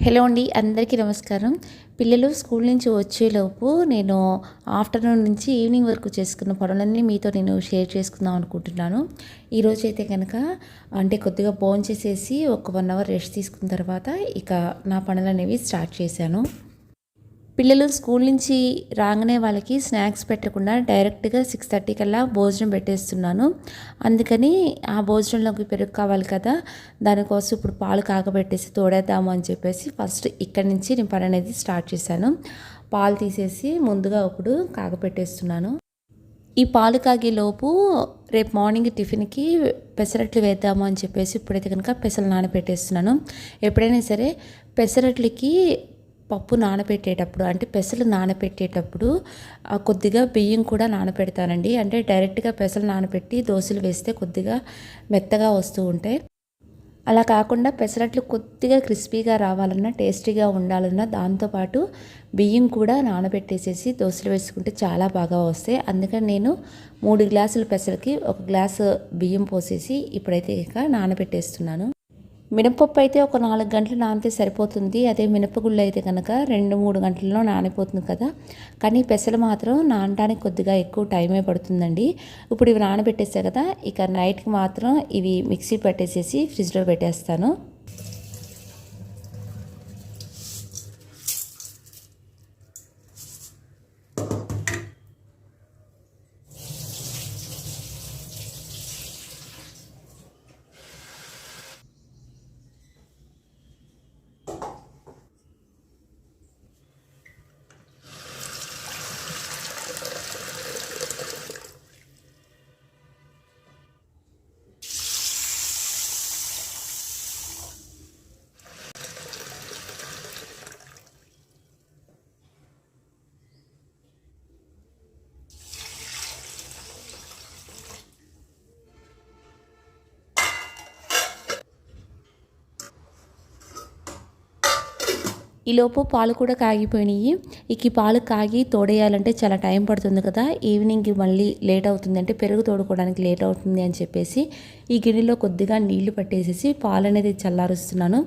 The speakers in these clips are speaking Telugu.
హలో అండి అందరికీ నమస్కారం. పిల్లలు స్కూల్ నుంచి వచ్చేలోపు నేను ఆఫ్టర్నూన్ నుంచి ఈవినింగ్ వరకు చేసుకున్న పనులన్నీ మీతో నేను షేర్ చేసుకుందాం అనుకుంటున్నాను. ఈరోజు అయితే కనుక అంటే కొద్దిగా ఫోన్ చేసేసి ఒక వన్ అవర్ రెస్ట్ తీసుకున్న తర్వాత ఇక నా పనులు అనేవి స్టార్ట్ చేశాను. పిల్లలు స్కూల్ నుంచి రాగానే వాళ్ళకి స్నాక్స్ పెట్టకుండా డైరెక్ట్గా సిక్స్ థర్టీ కల్లా భోజనం పెట్టేస్తున్నాను. అందుకని ఆ భోజనంలోకి పెరుగు కావాలి కదా దానికోసం ఇప్పుడు పాలు కాకబెట్టేసి తోడేద్దాము అని చెప్పేసి ఫస్ట్ ఇక్కడి నుంచి నేను పని అనేది స్టార్ట్ చేశాను. పాలు తీసేసి ముందుగా ఇప్పుడు కాకపెట్టేస్తున్నాను ఈ పాలు కాగేలోపు రేపు మార్నింగ్ టిఫిన్కి పెసరట్లు వేద్దాము అని చెప్పేసి ఇప్పుడైతే కనుక పెసలు నానబెట్టేస్తున్నాను. ఎప్పుడైనా సరే పెసరట్లకి పప్పు నానబెట్టేటప్పుడు అంటే పెసలు నానబెట్టేటప్పుడు కొద్దిగా బియ్యం కూడా నానబెడతానండి అంటే డైరెక్ట్గా పెసలు నానబెట్టి దోశలు వేస్తే కొద్దిగా మెత్తగా వస్తూ ఉంటాయి. అలా కాకుండా పెసరట్లు కొద్దిగా క్రిస్పీగా రావాలన్నా టేస్టీగా ఉండాలన్నా దాంతోపాటు బియ్యం కూడా నానబెట్టేసేసి దోశలు వేసుకుంటే చాలా బాగా వస్తాయి. అందుకని నేను మూడు గ్లాసుల పెసలకి ఒక గ్లాసు బియ్యం పోసేసి ఇప్పుడైతే ఇక నానబెట్టేస్తున్నాను. మినపప్పు అయితే ఒక నాలుగు గంటలు నానితే సరిపోతుంది. అదే మినపగుళ్ళు అయితే కనుక రెండు మూడు గంటల్లో నానిపోతుంది కదా. కానీ పెసలు మాత్రం నానడానికి కొద్దిగా ఎక్కువ టైమే పడుతుందండి. ఇప్పుడు ఇవి నానబెట్టేసా కదా ఇక నైట్కి మాత్రం ఇవి మిక్సీ పెట్టేసేసి ఫ్రిడ్జ్లో పెట్టేస్తాను. ఈలోపు పాలు కూడా కాగిపోయినాయి. ఇక ఈ పాలు కాగి తోడేయాలంటే చాలా టైం పడుతుంది కదా. ఈవినింగ్కి మళ్ళీ లేట్ అవుతుంది అంటే పెరుగు తోడుకోవడానికి లేట్ అవుతుంది అని చెప్పేసి ఈ గిన్నెలో కొద్దిగా నీళ్ళు పట్టేసేసి పాలు అనేది చల్లారుస్తున్నాను.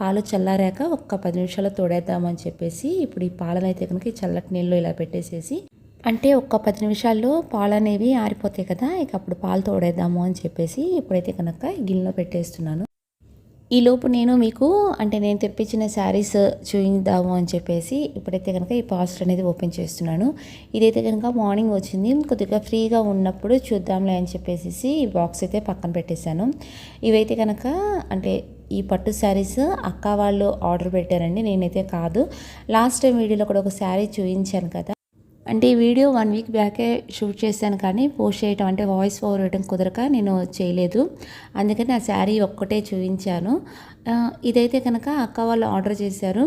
పాలు చల్లారాక ఒక్క పది నిమిషాలు తోడేద్దామని చెప్పేసి ఇప్పుడు ఈ పాలనైతే కనుక చల్లటి నీళ్ళు ఇలా పెట్టేసేసి అంటే ఒక్క పది నిమిషాల్లో పాలు అనేవి ఆరిపోతాయి కదా ఇక అప్పుడు పాలు తోడేద్దాము అని చెప్పేసి ఇప్పుడైతే కనుక గిన్నెలో పెట్టేస్తున్నాను. ఈలోపు నేను మీకు అంటే నేను తెప్పించిన శారీస్ చూద్దాము అని చెప్పేసి ఇప్పుడైతే కనుక ఈ పాస్టర్ అనేది ఓపెన్ చేస్తున్నాను. ఇదైతే కనుక మార్నింగ్ వచ్చింది. కొద్దిగా ఫ్రీగా ఉన్నప్పుడు చూద్దాంలే అని చెప్పేసి ఈ బాక్స్ అయితే పక్కన పెట్టేశాను. ఇవైతే కనుక అంటే ఈ పట్టు శారీస్ అక్క వాళ్ళు ఆర్డర్ పెట్టారండి నేనైతే కాదు. లాస్ట్ టైం వీడియోలో కూడా ఒక శారీ చూపించాను కదా. అంటే ఈ వీడియో వన్ వీక్ బ్యాకే షూట్ చేశాను కానీ పోస్ట్ చేయటం అంటే వాయిస్ ఓవర్ వేయడం కుదరక నేను చేయలేదు. అందుకని ఆ శారీ ఒక్కటే చూపించాను. ఇదైతే కనుక అక్క వాళ్ళు ఆర్డర్ చేశారు.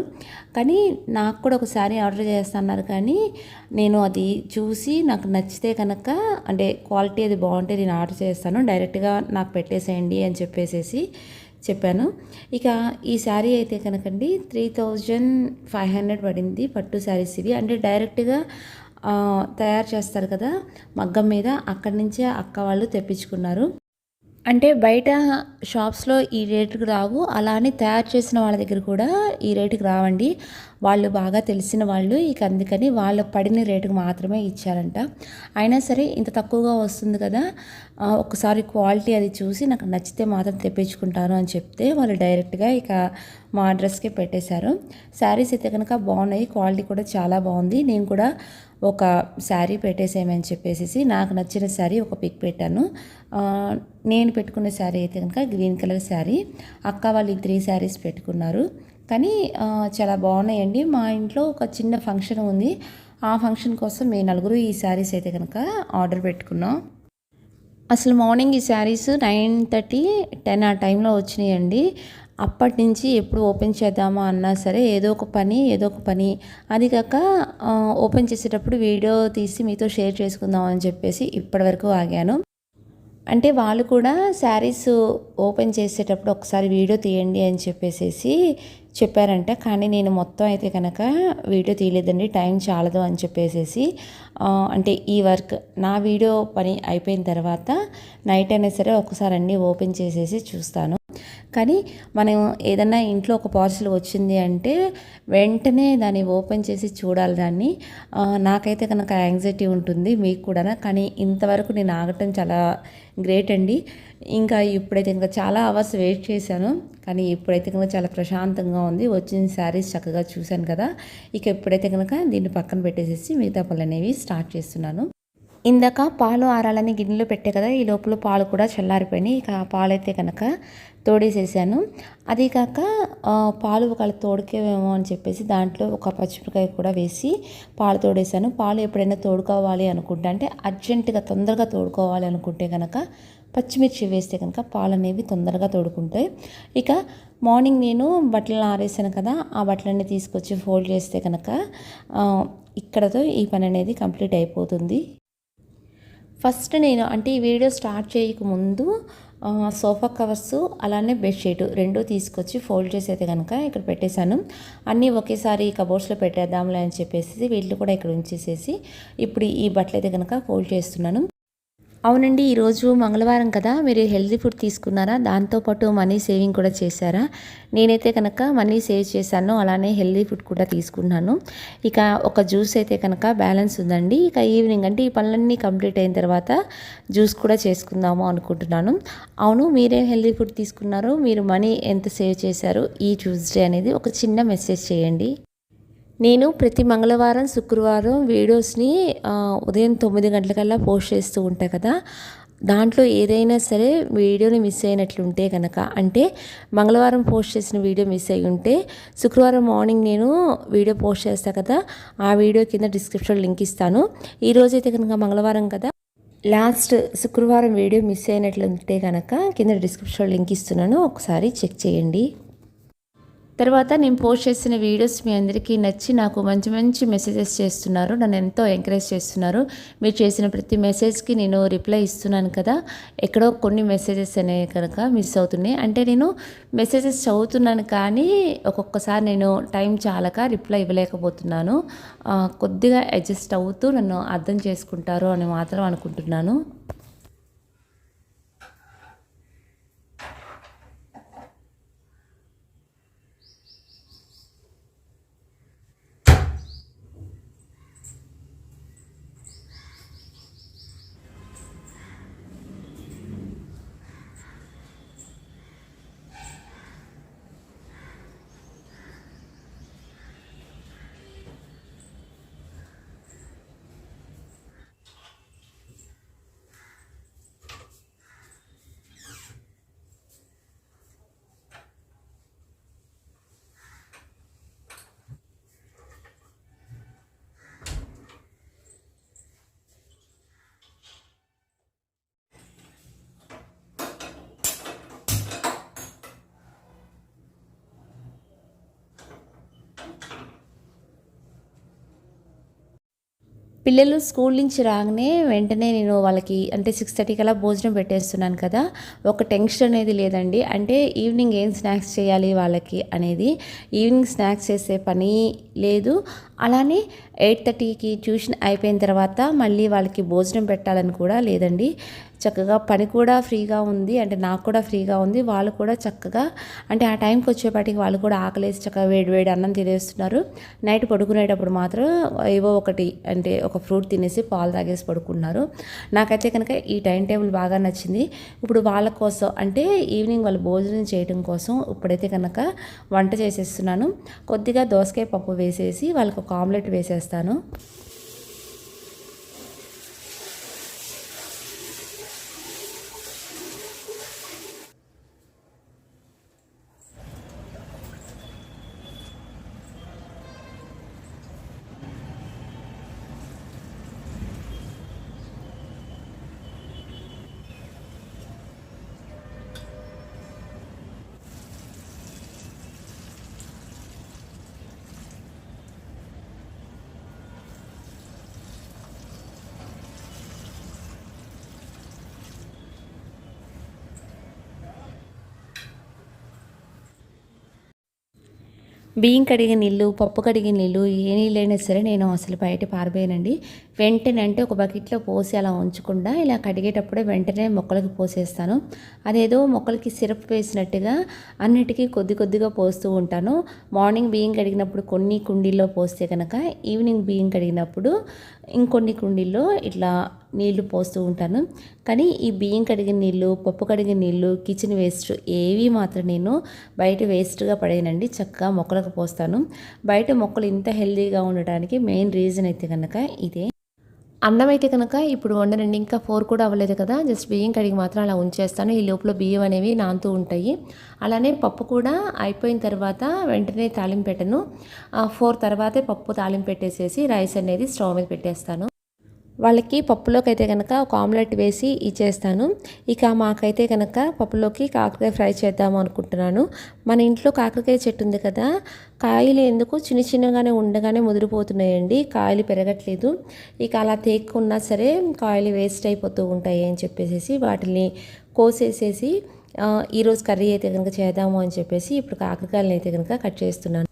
కానీ నాకు కూడా ఒక శారీ ఆర్డర్ చేస్తున్నారు కానీ నేను అది చూసి నాకు నచ్చితే కనుక అంటే క్వాలిటీ అది బాగుంటే నేను ఆర్డర్ చేస్తాను. డైరెక్ట్గా నాకు పెట్టేసేయండి అని చెప్పేసేసి చెప్పాను. ఇక ఈ శారీ అయితే కనుకండి త్రీ థౌజండ్ ఫైవ్ హండ్రెడ్ పడింది పట్టు శారీస్ ఇవి అంటే డైరెక్ట్గా తయారు చేస్తారు కదా మగ్గం మీద అక్కడి నుంచే అక్క వాళ్ళు తెప్పించుకున్నారు. అంటే బయట షాప్స్లో ఈ రేటుకు రావు అలానే తయారు చేసిన వాళ్ళ దగ్గర కూడా ఈ రేటుకి రావండి. వాళ్ళు బాగా తెలిసిన వాళ్ళు ఇక అందుకని వాళ్ళు పడిన రేటుకు మాత్రమే ఇచ్చారంట. అయినా సరే ఇంత తక్కువగా వస్తుంది కదా ఒకసారి క్వాలిటీ అది చూసి నాకు నచ్చితే మాత్రం తెప్పించుకుంటాను అని చెప్తే వాళ్ళు డైరెక్ట్గా ఇక మా అడ్రస్కే పెట్టేశారు. శారీస్ అయితే కనుక బాగున్నాయి క్వాలిటీ కూడా చాలా బాగుంది. నేను కూడా ఒక శారీ పెట్టేసేయమని చెప్పేసి నాకు నచ్చిన శారీ ఒక పిక్ పెట్టాను. నేను పెట్టుకున్న శారీ అయితే కనుక గ్రీన్ కలర్ శారీ అక్క వాళ్ళు త్రీ శారీస్ పెట్టుకున్నారు. కానీ చాలా బాగున్నాయండి. మా ఇంట్లో ఒక చిన్న ఫంక్షన్ ఉంది. ఆ ఫంక్షన్ కోసం మేము నలుగురు ఈ శారీస్ అయితే కనుక ఆర్డర్ పెట్టుకున్నాం. అసలు మార్నింగ్ ఈ శారీస్ నైన్ థర్టీ టెన్ ఆ టైంలో వచ్చినాయండి. అప్పటి నుంచి ఎప్పుడు ఓపెన్ చేద్దామా అన్నా సరే ఏదో ఒక పని ఏదో ఒక పని. అది కాక ఓపెన్ చేసేటప్పుడు వీడియో తీసి మీతో షేర్ చేసుకుందాం అని చెప్పేసి ఇప్పటివరకు ఆగాను. అంటే వాళ్ళు కూడా శారీస్ ఓపెన్ చేసేటప్పుడు ఒకసారి వీడియో తీయండి అని చెప్పేసి చెప్పారంట. కానీ నేను మొత్తం అయితే కనుక వీడియో తీయలేదండి. టైం చాలదు అని చెప్పేసి అంటే ఈ వర్క్ నా వీడియో పని అయిపోయిన తర్వాత నైట్ అయినా సరే ఒకసారి అన్నీ ఓపెన్ చేసేసి చూస్తాను. కానీ మనం ఏదన్నా ఇంట్లో ఒక పార్సల్ వచ్చింది అంటే వెంటనే దాన్ని ఓపెన్ చేసి చూడాలి దాన్ని. నాకైతే కనుక యాంగ్జైటీ ఉంటుంది మీకు కూడా కానీ ఇంతవరకు నేను ఆగటం చాలా గ్రేట్ అండి. ఇంకా ఇప్పుడైతే ఇంకా చాలా అవర్స్ వెయిట్ చేశాను కానీ ఇప్పుడైతే కనుక చాలా ప్రశాంతంగా ఉంది. వచ్చిన శారీస్ చక్కగా చూశాను కదా. ఇక ఇప్పుడైతే కనుక దీన్ని పక్కన పెట్టేసేసి మిగతా పనులు అనేవి స్టార్ట్ చేస్తున్నాను. ఇందాక పాలు ఆరాలని గిన్నెలో పెట్టే కదా ఈ లోపల పాలు కూడా చల్లారిపోయినాయి. ఇక ఆ పాలు అయితే కనుక తోడేసేసాను. అది కాక పాలు ఒకవేళ తోడుకేమేమో అని చెప్పేసి దాంట్లో ఒక పచ్చిమిరకాయ కూడా వేసి పాలు తోడేసాను. పాలు ఎప్పుడైనా తోడుకోవాలి అనుకుంటే అంటే అర్జెంటుగా తొందరగా తోడుకోవాలి అనుకుంటే కనుక పచ్చిమిర్చి వేస్తే కనుక పాలు అనేవి తొందరగా తోడుకుంటాయి. ఇక మార్నింగ్ నేను బట్టలను ఆరేసాను కదా ఆ బట్టలన్నీ తీసుకొచ్చి ఫోల్డ్ చేస్తే కనుక ఇక్కడతో ఈ పని అనేది కంప్లీట్ అయిపోతుంది. ఫస్ట్ నేను అంటే ఈ వీడియో స్టార్ట్ చేయకముందు ముందు సోఫా కవర్స్ అలానే బెడ్షీట్ రెండు తీసుకొచ్చి ఫోల్డ్ చేసి అయితే కనుక ఇక్కడ పెట్టేశాను. అన్నీ ఒకేసారి కబోర్డ్స్లో పెట్టేద్దాంలే అని చెప్పేసి వీళ్ళు కూడా ఇక్కడ ఉంచేసేసి ఇప్పుడు ఈ బట్టలు అయితే కనుక ఫోల్డ్ చేస్తున్నాను. అవునండి ఈరోజు మంగళవారం కదా మీరు హెల్దీ ఫుడ్ తీసుకున్నారా? దాంతోపాటు మనీ సేవింగ్ కూడా చేశారా? నేనైతే కనుక మనీ సేవ్ చేశాను అలానే హెల్తీ ఫుడ్ కూడా తీసుకున్నాను. ఇక ఒక జ్యూస్ అయితే కనుక బ్యాలెన్స్ ఉందండి. ఇక ఈవినింగ్ అంటే ఈ పనులన్నీ కంప్లీట్ అయిన తర్వాత జ్యూస్ కూడా చేసుకుందాము అనుకుంటున్నాను. అవును మీరేం హెల్దీ ఫుడ్ తీసుకున్నారు మీరు మనీ ఎంత సేవ్ చేశారు ఈ ట్యూస్డే అనేది ఒక చిన్న మెసేజ్ చేయండి. నేను ప్రతి మంగళవారం శుక్రవారం వీడియోస్ని ఉదయం తొమ్మిది గంటలకల్లా పోస్ట్ చేస్తూ ఉంటాను కదా. దాంట్లో ఏదైనా సరే వీడియోని మిస్ అయినట్లుంటే కనుక అంటే మంగళవారం పోస్ట్ చేసిన వీడియో మిస్ అయి ఉంటే శుక్రవారం మార్నింగ్ నేను వీడియో పోస్ట్ చేస్తా కదా ఆ వీడియో కింద డిస్క్రిప్షన్ లింక్ ఇస్తాను. ఈరోజు అయితే కనుక మంగళవారం కదా. లాస్ట్ శుక్రవారం వీడియో మిస్ అయినట్లుంటే కనుక కింద డిస్క్రిప్షన్ లింక్ ఇస్తున్నాను ఒకసారి చెక్ చేయండి. తర్వాత నేను పోస్ట్ చేసిన వీడియోస్ మీ అందరికీ నచ్చి నాకు మంచి మంచి మెసేజెస్ చేస్తున్నారు. నన్ను ఎంతో ఎంకరేజ్ చేస్తున్నారు. మీరు చేసిన ప్రతి మెసేజ్కి నేను రిప్లై ఇస్తున్నాను కదా. ఎక్కడో కొన్ని మెసేజెస్ అనేవి కనుక మిస్ అవుతున్నాయి. అంటే నేను మెసేజెస్ చదువుతున్నాను కానీ ఒక్కొక్కసారి నేను టైం చాలక రిప్లై ఇవ్వలేకపోతున్నాను. కొద్దిగా అడ్జస్ట్ అవుతూ నన్ను అర్థం చేసుకుంటారు అని మాత్రం అనుకుంటున్నాను. పిల్లలు స్కూల్ నుంచి రాగానే వెంటనే నేను వాళ్ళకి అంటే సిక్స్ థర్టీ కల్లా భోజనం పెట్టేస్తున్నాను కదా ఒక టెన్షన్ అనేది లేదండి. అంటే ఈవినింగ్ ఏం స్నాక్స్ చేయాలి వాళ్ళకి అనేది ఈవినింగ్ స్నాక్స్ చేసే పని లేదు. అలానే ఎయిట్ థర్టీకి ట్యూషన్ అయిపోయిన తర్వాత మళ్ళీ వాళ్ళకి భోజనం పెట్టాలని కూడా లేదండి. చక్కగా పని కూడా ఫ్రీగా ఉంది. అంటే నాకు కూడా ఫ్రీగా ఉంది. వాళ్ళు కూడా చక్కగా అంటే ఆ టైంకి వచ్చేపాటికి వాళ్ళు కూడా ఆకలేసి చక్కగా వేడి వేడి అన్నం తినేస్తున్నారు. నైట్ పడుకునేటప్పుడు మాత్రం ఏవో ఒకటి అంటే ఒక ఫ్రూట్ తినేసి పాలు తాగేసి పడుకున్నారు. నాకైతే కనుక ఈ టైం టేబుల్ బాగా నచ్చింది. ఇప్పుడు వాళ్ళ కోసం అంటే ఈవినింగ్ వాళ్ళు భోజనం చేయడం కోసం ఇప్పుడైతే కనుక వంట చేసేస్తున్నాను. కొద్దిగా దోసకాయ పప్పు వేసేసి వాళ్ళకి ఒక ఆమ్లెట్ వేసేస్తాను. బియ్యం కడిగిన నీళ్ళు పప్పు కడిగిన నీళ్ళు ఏ నీళ్ళైనా సరే నేను అసలు బయట పారిపోయానండి వెంటనే అంటే ఒక బకెట్లో పోసి అలా ఉంచకుండా ఇలా కడిగేటప్పుడే వెంటనే మొక్కలకి పోసేస్తాను. అదేదో మొక్కలకి సిరప్ వేసినట్టుగా అన్నిటికీ కొద్ది కొద్దిగా పోస్తూ ఉంటాను. మార్నింగ్ బియ్యం కడిగినప్పుడు కొన్ని కుండీల్లో పోస్తే కనుక ఈవినింగ్ బియ్యం కడిగినప్పుడు ఇంకొన్ని కుండీల్లో ఇట్లా నీళ్ళు పోస్తూ ఉంటాను. కానీ ఈ బియ్యం కడిగిన నీళ్ళు పప్పు కడిగిన నీళ్ళు కిచెన్ వేస్ట్ ఏవి మాత్రం నేను బయట వేస్ట్గా పడేయనండి. చక్కగా మొక్కలకు పోస్తాను. బయట మొక్కలు ఇంత హెల్తీగా ఉండటానికి మెయిన్ రీజన్ అయితే కనుక ఇదే. అన్నం అయితే కనుక ఇప్పుడు వండనండి. ఇంకా ఫోర్ కూడా అవ్వలేదు కదా. జస్ట్ బియ్యం కడిగి మాత్రం అలా ఉంచేస్తాను. ఈ లోపల బియ్యం అనేవి నానుతూ ఉంటాయి. అలానే పప్పు కూడా అయిపోయిన తర్వాత వెంటనే తాలింపు పెట్టను. ఫోర్ తర్వాతే పప్పు తాలింపు పెట్టేసేసి రైస్ అనేది స్టవ్ మీద పెట్టేస్తాను. వాళ్ళకి పప్పులోకి అయితే కనుక ఒక ఆమ్లెట్ వేసి ఇచ్చేస్తాను. ఇక మాకైతే కనుక పప్పులోకి కాకరకాయ ఫ్రై చేద్దాము అనుకుంటున్నాను. మన ఇంట్లో కాకరకాయ చెట్టు ఉంది కదా కాయలు ఎందుకు చిన్న చిన్నగానే ఉండగానే ముదిరిపోతున్నాయండి. కాయలు పెరగట్లేదు. ఇక అలా తేక్కున్నా సరే కాయలు వేస్ట్ అయిపోతూ ఉంటాయి అని చెప్పేసి వాటిని కోసేసేసి ఈరోజు కర్రీ అయితే కనుక చేద్దాము అని చెప్పేసి ఇప్పుడు కాకరకాయలను అయితే కనుక కట్ చేస్తున్నాను.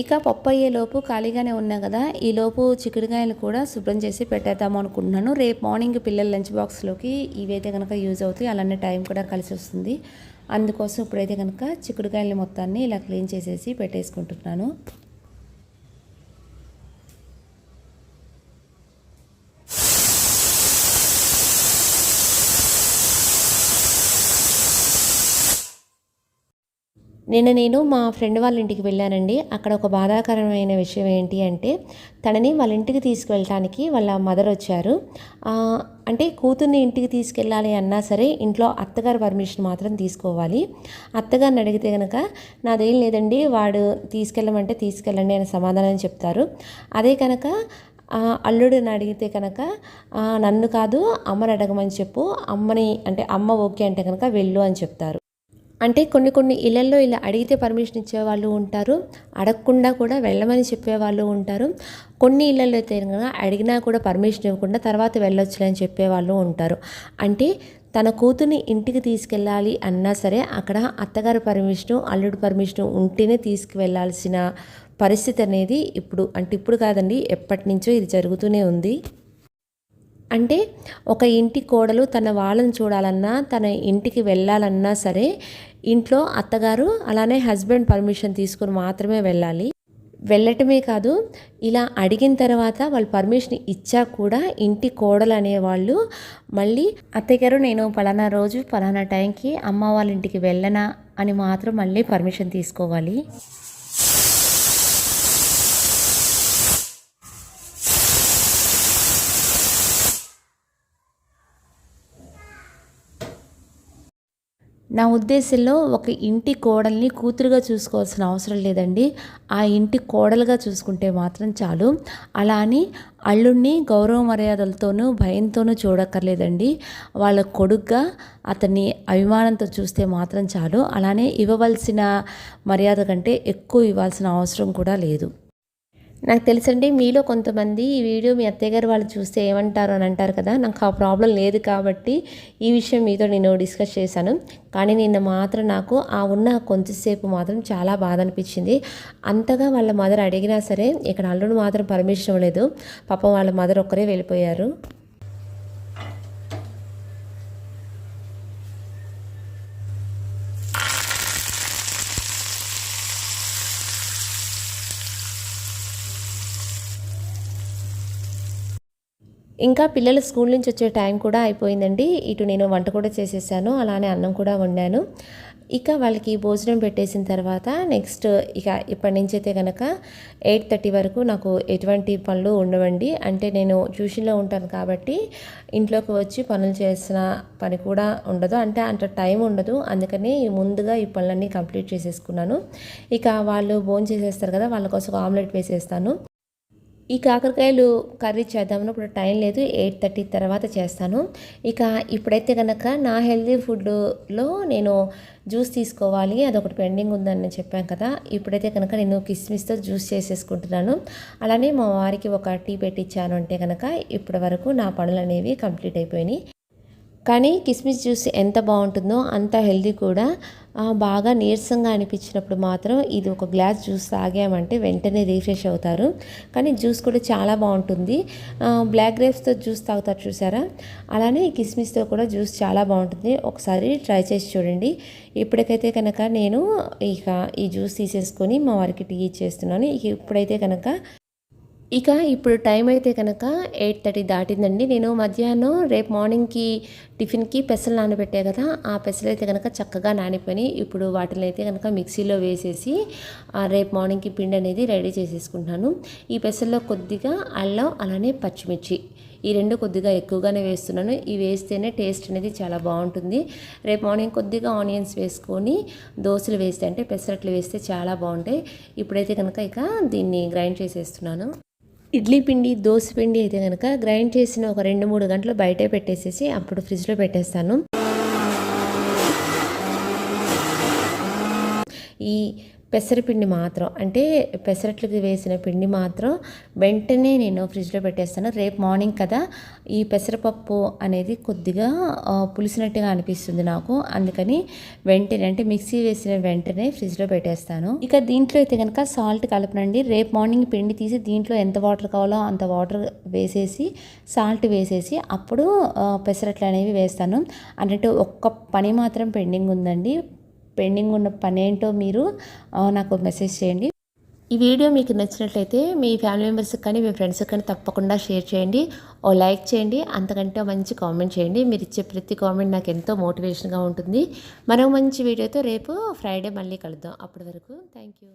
ఇక పప్పు అయ్యేలోపు ఖాళీగానే ఉన్నా కదా ఈలోపు చిక్కుడుకాయలు కూడా శుభ్రం చేసి పెట్టేద్దాము అనుకుంటున్నాను. రేపు మార్నింగ్ పిల్లల లంచ్ బాక్స్లోకి ఇవైతే కనుక యూజ్ అవుతాయి. అలానే టైం కూడా కలిసి వస్తుంది. అందుకోసం ఇప్పుడైతే కనుక చిక్కుడుకాయలు మొత్తాన్ని ఇలా క్లీన్ చేసేసి పెట్టేసుకుంటున్నాను. నిన్న నేను మా ఫ్రెండ్ వాళ్ళ ఇంటికి వెళ్ళానండి. అక్కడ ఒక బాధాకరమైన విషయం ఏంటి అంటే తనని వాళ్ళ ఇంటికి తీసుకువెళ్ళటానికి వాళ్ళ మదర్ వచ్చారు. అంటే కూతుర్ని ఇంటికి తీసుకెళ్ళాలి అన్నా సరే ఇంట్లో అత్తగారు పర్మిషన్ మాత్రం తీసుకోవాలి. అత్తగారిని అడిగితే కనుక నాదేం లేదండి వాడు తీసుకెళ్ళమంటే తీసుకెళ్ళండి అని సమాధానం చెప్తారు. అదే కనుక అల్లుడిని అడిగితే కనుక నన్ను కాదు అమ్మని అడగమని చెప్పు. అమ్మని అంటే అమ్మ ఓకే అంటే కనుక వెళ్ళు అని చెప్తారు. అంటే కొన్ని కొన్ని ఇళ్ళలో ఇలా అడిగితే పర్మిషన్ ఇచ్చేవాళ్ళు ఉంటారు. అడగకుండా కూడా వెళ్ళమని చెప్పేవాళ్ళు ఉంటారు. కొన్ని ఇళ్ళలో అయితే అడిగినా కూడా పర్మిషన్ ఇవ్వకుండా తర్వాత వెళ్ళొచ్చులని చెప్పేవాళ్ళు ఉంటారు. అంటే తన కూతుర్ని ఇంటికి తీసుకెళ్ళాలి అన్నా సరే అక్కడ అత్తగారి పర్మిషను అల్లుడు పర్మిషను ఉంటేనే తీసుకువెళ్ళాల్సిన పరిస్థితి అనేది ఇప్పుడు అంటే ఇప్పుడు కాదండి ఎప్పటి నుంచో ఇది జరుగుతూనే ఉంది. అంటే ఒక ఇంటి కోడలు తన వాళ్ళని చూడాలన్నా తన ఇంటికి వెళ్ళాలన్నా సరే ఇంట్లో అత్తగారు అలానే హస్బెండ్ పర్మిషన్ తీసుకుని మాత్రమే వెళ్ళాలి. వెళ్ళటమే కాదు ఇలా అడిగిన తర్వాత వాళ్ళు పర్మిషన్ ఇచ్చా కూడా ఇంటి కోడలు అనేవాళ్ళు మళ్ళీ అత్తగారు నేను పలానా రోజు పలానా టైంకి అమ్మ వాళ్ళ ఇంటికి వెళ్ళనా అని మాత్రం మళ్ళీ పర్మిషన్ తీసుకోవాలి. నా ఉద్దేశంలో ఒక ఇంటి కోడల్ని కూతురుగా చూసుకోవాల్సిన అవసరం లేదండి. ఆ ఇంటి కోడలుగా చూసుకుంటే మాత్రం చాలు. అలా అని అల్లుడిని గౌరవ మర్యాదలతోనూ భయంతోనూ చూడక్కర్లేదండి. వాళ్ళ కొడుగ్గా అతన్ని అభిమానంతో చూస్తే మాత్రం చాలు. అలానే ఇవ్వవలసిన మర్యాద కంటే ఎక్కువ ఇవ్వాల్సిన అవసరం కూడా లేదు. నాకు తెలుసండి మీలో కొంతమంది ఈ వీడియో మీ అత్తయ్య గారు వాళ్ళు చూస్తే ఏమంటారు అని అంటారు కదా నాకు ఆ ప్రాబ్లం లేదు కాబట్టి ఈ విషయం మీతో నేను డిస్కస్ చేశాను. కానీ నిన్న మాత్రం నాకు ఆ ఉన్న కొంతసేపు మాత్రం చాలా బాధ అనిపించింది. అంతగా వాళ్ళ మదర్ అడిగినా సరే ఇక్కడ అల్లుడు మాత్రం పర్మిషన్ ఇవ్వలేదు. పాపం వాళ్ళ మదర్ ఒక్కరే వెళ్ళిపోయారు. ఇంకా పిల్లలు స్కూల్ నుంచి వచ్చే టైం కూడా అయిపోయిందండి. ఇటు నేను వంట కూడా చేసేసాను అలానే అన్నం కూడా వండాను. ఇక వాళ్ళకి భోజనం పెట్టేసిన తర్వాత నెక్స్ట్ ఇక ఇప్పటి నుంచి అయితే కనుక ఎయిట్ థర్టీ వరకు నాకు ఎటువంటి పనులు ఉండవండి. అంటే నేను ట్యూషన్లో ఉంటాను కాబట్టి ఇంట్లోకి వచ్చి పనులు చేసిన పని కూడా ఉండదు. అంటే అంత టైం ఉండదు. అందుకని ముందుగా ఈ పనులన్నీ కంప్లీట్ చేసేసుకున్నాను. ఇక వాళ్ళు భోజనం చేసేస్తారు కదా వాళ్ళ కోసం ఆమ్లెట్ వేసేస్తాను. ఈ కాకరకాయలు కర్రీ చేద్దామని ఇప్పుడు టైం లేదు ఎయిట్ థర్టీ తర్వాత చేస్తాను. ఇక ఇప్పుడైతే కనుక నా హెల్దీ ఫుడ్లో నేను జ్యూస్ తీసుకోవాలి అదొకటి పెండింగ్ ఉందని నేను చెప్పాను కదా. ఇప్పుడైతే కనుక నేను కిస్మిస్తో జ్యూస్ చేసేసుకుంటున్నాను. అలానే మా వారికి ఒక టీ పెట్టించాను అంటే కనుక ఇప్పటి వరకు నా పనులు అనేవి కంప్లీట్ అయిపోయినాయి. కానీ కిస్మిస్ జ్యూస్ ఎంత బాగుంటుందో అంత హెల్దీ కూడా. బాగా నీరసంగా అనిపించినప్పుడు మాత్రం ఇది ఒక గ్లాస్ జ్యూస్ తాగామంటే వెంటనే రీఫ్రెష్ అవుతారు. కానీ జ్యూస్ కూడా చాలా బాగుంటుంది. బ్లాక్ గ్రేప్స్తో జ్యూస్ తాగుతారు చూసారా? అలానే కిస్మిస్తో కూడా జ్యూస్ చాలా బాగుంటుంది. ఒకసారి ట్రై చేసి చూడండి. ఇప్పటికైతే కనుక నేను ఇక ఈ జ్యూస్ తీసేసుకొని మా వారికి టీ ఇచ్చేస్తున్నాను. ఇక ఇప్పుడైతే కనుక ఇక ఇప్పుడు టైం అయితే కనుక ఎయిట్ థర్టీ దాటిందండి. నేను మధ్యాహ్నం రేపు మార్నింగ్కి టిఫిన్కి పెసలు నానబెట్టే కదా ఆ పెసలు అయితే కనుక చక్కగా నానిపోయి ఇప్పుడు వాటిని అయితే కనుక మిక్సీలో వేసేసి రేపు మార్నింగ్కి పిండి అనేది రెడీ చేసేసుకుంటున్నాను. ఈ పెసల్లో కొద్దిగా అల్లం అలానే పచ్చిమిర్చి ఈ రెండు కొద్దిగా ఎక్కువగానే వేస్తున్నాను. ఇవి వేస్తేనే టేస్ట్ అనేది చాలా బాగుంటుంది. రేపు మార్నింగ్ కొద్దిగా ఆనియన్స్ వేసుకొని దోశలు వేస్తే అంటే పెసరట్లు వేస్తే చాలా బాగుంటాయి. ఇప్పుడైతే కనుక ఇక దీన్ని గ్రైండ్ చేసేస్తున్నాను. ఇడ్లీ పిండి దోశ పిండి అయితే కనుక గ్రైండ్ చేసిన ఒక రెండు మూడు గంటలు బయటే పెట్టేసేసి అప్పుడు ఫ్రిడ్జ్లో పెట్టేస్తాను. ఈ పెసరపిండి మాత్రం అంటే పెసరట్లకి వేసిన పిండి మాత్రం వెంటనే నేను ఫ్రిడ్జ్లో పెట్టేస్తాను. రేపు మార్నింగ్ కదా ఈ పెసరపప్పు అనేది కొద్దిగా పులిసినట్టుగా అనిపిస్తుంది నాకు. అందుకని వెంటనే అంటే మిక్సీ వేసిన వెంటనే ఫ్రిడ్జ్లో పెట్టేస్తాను. ఇక దీంట్లో అయితే కనుక సాల్ట్ కలపనండి. రేపు మార్నింగ్ పిండి తీసి దీంట్లో ఎంత వాటర్ కావాలో అంత వాటర్ వేసేసి సాల్ట్ వేసేసి అప్పుడు పెసరట్లు అనేవి వేస్తాను. అన్నట్టు ఒక్క పని మాత్రం పెండింగ్ ఉందండి. పెండింగ్ ఉన్న పని ఏంటో మీరు నాకు మెసేజ్ చేయండి. ఈ వీడియో మీకు నచ్చినట్లయితే మీ ఫ్యామిలీ మెంబర్స్కి కానీ మీ ఫ్రెండ్స్కి కానీ తప్పకుండా షేర్ చేయండి. ఓ లైక్ చేయండి. అంతకంటే మంచి కామెంట్ చేయండి. మీరు ఇచ్చే ప్రతి కామెంట్ నాకు ఎంతో మోటివేషన్గా ఉంటుంది. మరో మంచి వీడియోతో రేపు ఫ్రైడే మళ్ళీ కలుద్దాం. అప్పటి వరకు థ్యాంక్ యూ